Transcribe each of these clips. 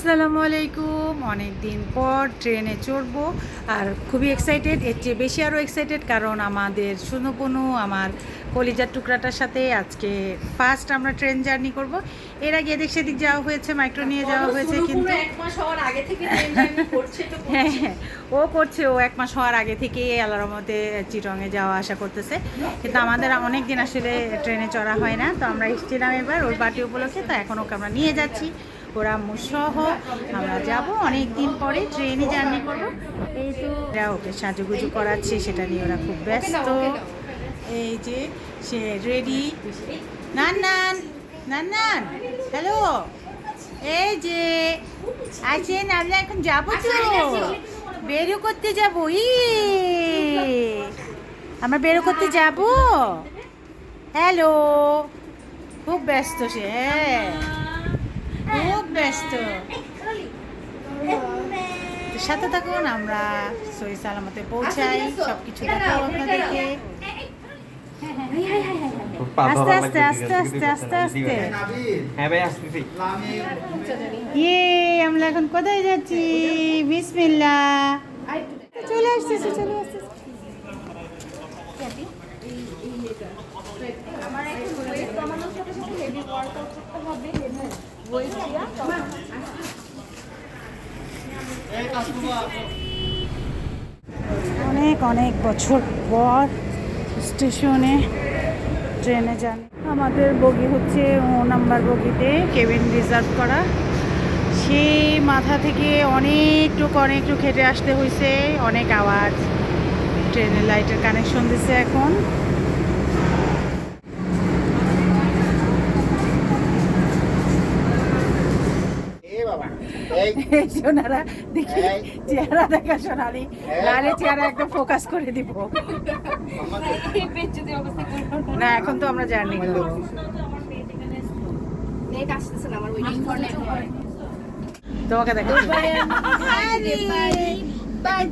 আসসালামু আলাইকুম। অনেক দিন পর ট্রেনে চড়বো আর খুবই এক্সাইটেড এর চেয়ে বেশি আরও এক্সাইটেড কারণ আমাদের সুনপুনু আমার কলিজার টুকরাটার সাথে আজকে ফার্স্ট আমরা ট্রেন জার্নি করব। এর আগে এদিক সেদিক যাওয়া হয়েছে মাইক্রো নিয়ে যাওয়া হয়েছে কিন্তু এক মাস হওয়ার আগে থেকে ট্রেন জার্নি করছে তো হ্যাঁ হ্যাঁ, ও করছে ও এক মাস হওয়ার আগে থেকেই আল্লাহর মতে চিটংয়ে যাওয়া আসা করতেছে। কিন্তু আমাদের অনেক দিন আসলে ট্রেনে চড়া হয় না তো আমরা এসেছিলাম এবার ওর বাটি উপলক্ষে তো এখন ওকে আমরা নিয়ে যাচ্ছি। ওরা সহ আমরা যাব। অনেক দিন পরে ট্রেনে জার্নি করব। এই তো এরা ওকে সাজুগুজু করাচ্ছে সেটা নিয়ে ওরা খুব ব্যস্ত। এই যে সে রেডি নান নান নান নান হ্যালো এই যে আছেন আমরা এখন যাব তো। বেরো করতে যাব। ই আমরা বেরো করতে যাব। হ্যালো খুব ব্যস্ত সে হ্যাঁ। ব্যস্ত। সাথে থাকুন আমরা সই সালামতে পৌঁছাই সব কিছু দেখাবো আপনাদেরকে। আস্তে আস্তে আস্তে আস্তে আস্তে আস্তে। হ্যাঁ ভাই আসতেছি। ইয়ে আমরা এখন কোথায় যাচ্ছি? বিসমিল্লা চলে আসতেছি চলে আসতেছি। আমার এখন ওয়েট কমানোর সাথে সাথে হেভি ওয়ার্কআউট করতে হবে ওয়েট দিয়া অনেক অনেক বছর পর স্টেশনে ট্রেনে যান। আমাদের বগি হচ্ছে ও নাম্বার বগিতে, কেবিন রিজার্ভ করা। সেই মাথা থেকে অনেকটুকু অনেকটু খেটে আসতে হয়েছে অনেক আওয়াজ। ট্রেনের লাইটের কানেকশন দিছে এখন এ বাবা এই সোনারা দেখি চেহারা দেখা সোনালি। লালে চেহারা একদম ফোকাস করে দিব। না এখন তো আমরা জার্নি করব। তোমাকে দেখা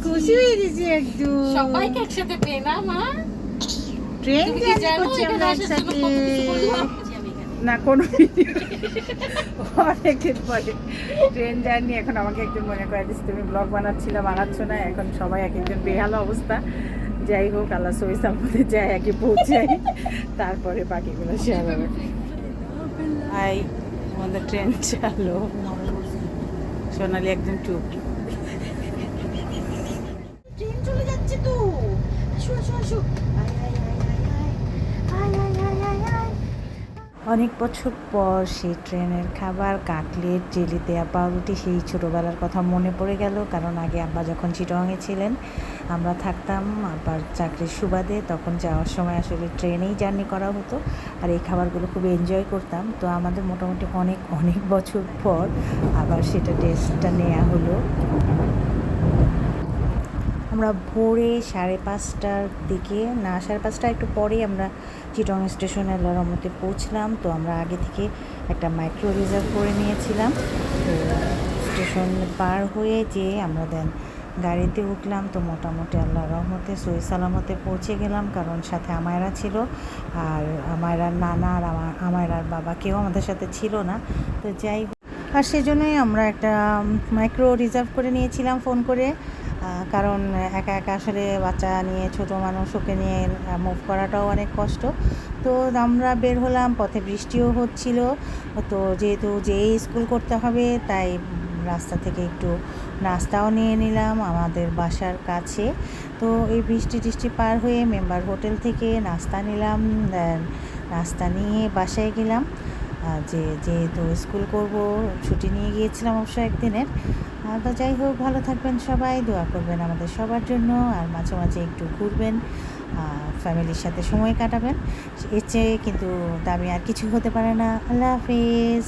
খুশি হয়ে গেছি একটু সবাইকে একসাথে পেয়ে না মা? ট্রেন তুমি করছি আমরা একসাথে কত কিছু করলাম? না, কোনো অনেকদিন পরে ট্রেন জার্নি এখন আমাকে একজন মনে করে দিচ্ছে তুমি ব্লগ বানাচ্ছিলে, বানাচ্ছ না? এখন সবাই এক একজন বেহাল অবস্থা। যাই হোক, আল্লাহ সহিসার মধ্যে যাই, আগে পৌঁছাই। তারপরে বাকিগুলো শেয়ার হবে। আই, আমাদের ট্রেন চালো। সোনালি একদম চুপ। ট্রেন চলে যাচ্ছে তো। আসো আসো আসো। অনেক বছর পর সেই ট্রেনের খাবার কাটলেট, জেলি দেয়া পাউরুটি, সেই ছোটোবেলার কথা মনে পড়ে গেল। কারণ আগে আব্বা যখন চিটংয়ে ছিলেন, আমরা থাকতাম আবার চাকরির সুবাদে। তখন যাওয়ার সময় আসলে ট্রেনেই জার্নি করা হতো আর এই খাবারগুলো খুব এনজয় করতাম। তো আমাদের মোটামুটি অনেক অনেক বছর পর আবার সেটা টেস্টটা নেওয়া হলো। আমরা ভোরে সাড়ে পাঁচটার দিকে, না, সাড়ে পাঁচটা একটু পরেই আমরা চিটং স্টেশনে লরমতে পৌঁছলাম। তো আমরা আগে থেকে একটা মাইক্রো রিজার্ভ করে নিয়েছিলাম। তো স্টেশন পার হয়ে যেয়ে আমরা দেন গাড়িতে উঠলাম। তো মোটামুটি আল্লাহ রহমতে সই সালামতে পৌঁছে গেলাম, কারণ সাথে আমায়রা ছিল। আর আমায়রার নানা আর আমার আমায়রার বাবা কেউ আমাদের সাথে ছিল না। তো যাই আর সেজন্যই আমরা একটা মাইক্রো রিজার্ভ করে নিয়েছিলাম ফোন করে। কারণ একা একা আসলে বাচ্চা নিয়ে, ছোট মানুষ ওকে নিয়ে মুভ করাটাও অনেক কষ্ট। তো আমরা বের হলাম, পথে বৃষ্টিও হচ্ছিল। তো যেহেতু যেই স্কুল করতে হবে, তাই রাস্তা থেকে একটু নাস্তাও নিয়ে নিলাম আমাদের বাসার কাছে। তো এই বৃষ্টি টিষ্টি পার হয়ে মেম্বার হোটেল থেকে নাস্তা নিলাম নাস্তা নিয়ে বাসায় গেলাম। যে যেহেতু স্কুল করব, ছুটি নিয়ে গিয়েছিলাম অবশ্য একদিনের। তো যাই হোক, ভালো থাকবেন সবাই, দোয়া করবেন আমাদের সবার জন্য, আর মাঝে মাঝে একটু ঘুরবেন ফ্যামিলির সাথে সময় কাটাবেন। এর চেয়ে কিন্তু দামি আর কিছু হতে পারে না। আল্লাহ হাফিজ।